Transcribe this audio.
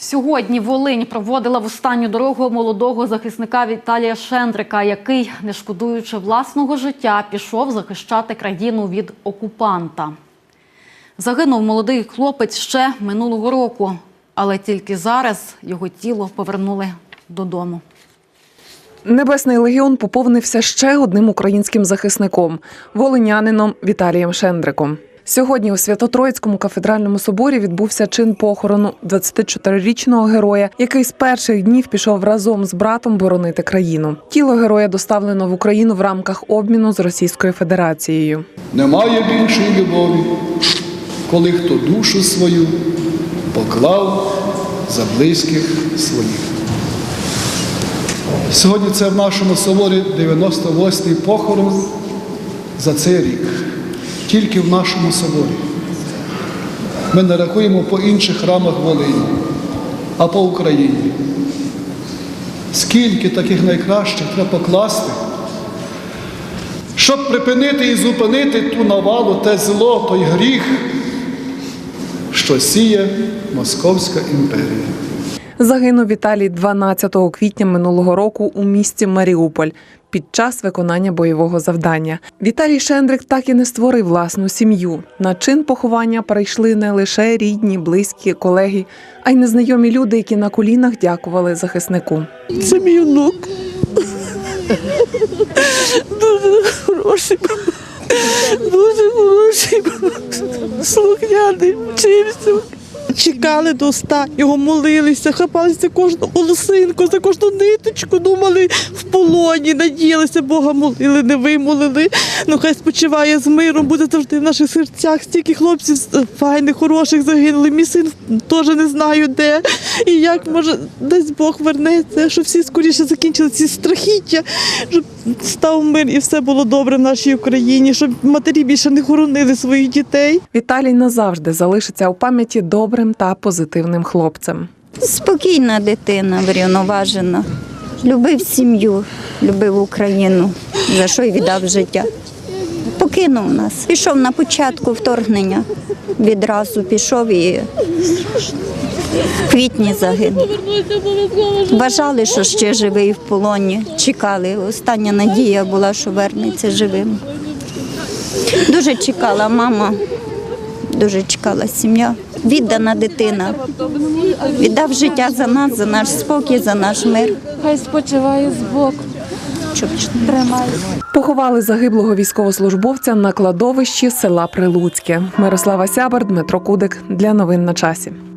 Сьогодні Волинь проводила в останню дорогу молодого захисника Віталія Шендрика, який, не шкодуючи власного життя, пішов захищати країну від окупанта. Загинув молодий хлопець ще минулого року, але тільки зараз його тіло повернули додому. Небесний легіон поповнився ще одним українським захисником волинянином Віталієм Шендриком. Сьогодні у Свято-Троїцькому кафедральному соборі відбувся чин похорону 24-річного героя, який з перших днів пішов разом з братом боронити країну. Тіло героя доставлено в Україну в рамках обміну з Російською Федерацією. Немає більшої любові, коли хто душу свою поклав за близьких своїх. Сьогодні це в нашому соборі 98-й похорон за цей рік. Тільки в нашому соборі. Ми не рахуємо по інших храмах Волині, а по Україні. Скільки таких найкращих треба покласти, щоб припинити і зупинити ту навалу, те зло, той гріх, що сіє Московська імперія. Загинув Віталій 12 квітня минулого року у місті Маріуполь під час виконання бойового завдання. Віталій Шендрик так і не створив власну сім'ю. На чин поховання прийшли не лише рідні, близькі, колеги, а й незнайомі люди, які на колінах дякували захиснику. Це мій онук. Дуже хороший. Дуже хороший. Слухняний, вчився. Чекали до ста, його молилися, хапалися за кожну волосинку, за кожну ниточку, думали в полоні, надіялися, Бога молили, не вимолили. Ну хай спочиває з миром, буде завжди в наших серцях. Стільки хлопців е, файних, хороших загинули. Мій син теж не знаю де. І як може десь Бог вернеться, щоб всі скоріше закінчили ці страхіття, щоб став мир і все було добре в нашій Україні, щоб матері більше не хоронили своїх дітей. Віталій назавжди залишиться у пам'яті добрим та позитивним хлопцем. Спокійна дитина, врівноважена. Любив сім'ю, любив Україну, за що й віддав життя. Покинув нас. Пішов на початку вторгнення. Відразу пішов і в квітні загинув. Вважали, що ще живий в полоні. Чекали. Остання надія була, що вернеться живим. Дуже чекала мама, дуже чекала сім'я. Віддана дитина. Віддав життя за нас, за наш спокій, за наш мир. Хай спочиває з Щоб Тримай. Поховали загиблого військовослужбовця на кладовищі села Прилуцьке. Мирослава Сябар, Дмитро Кудик для новин на часі.